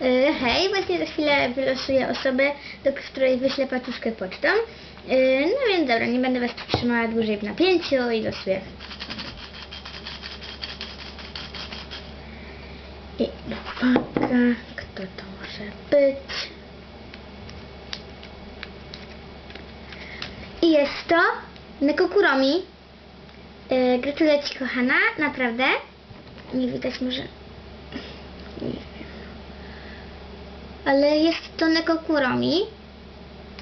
E, hej, właśnie za chwilę wylosuję osobę, do której wyślę paczuszkę pocztą. E, no więc dobra, nie będę was trzymała dłużej w napięciu i losuję. I uwaga, kto to może być? I jest to Nekokuromi. Yy, gratuluję Ci kochana, naprawdę. Nie widać może... Nie wiem. Ale jest to Nekokuromi.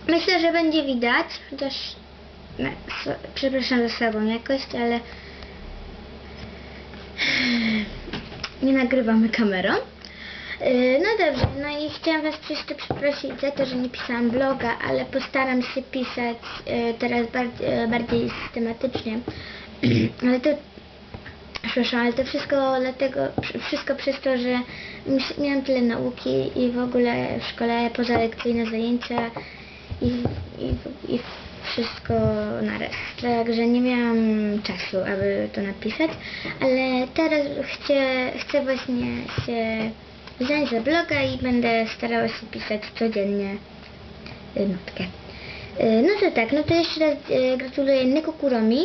Myślę, że będzie widać, chociaż... Przepraszam za słabą jakość, ale... Nie nagrywamy kamerą. Yy, No dobrze, no i chciałam Was jeszcze przeprosić za to, że nie pisałam bloga, ale postaram się pisać yy, teraz bardziej, bardziej systematycznie. ale to, przepraszam, ale to wszystko dlatego, wszystko przez to, że miałam tyle nauki i w ogóle w szkole pozalekcyjne zajęcia i, i, i wszystko naraz. Także nie miałam czasu, aby to napisać, ale teraz chcę, chcę właśnie się wziąć za bloga i będę starała się pisać codziennie notkę. Y, No to tak, no to jeszcze raz y, gratuluję Nekokuromi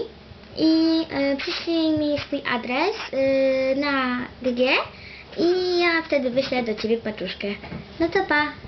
i y, przyślij mi swój adres y, na GG i ja wtedy wyślę do Ciebie paczuszkę. No to pa!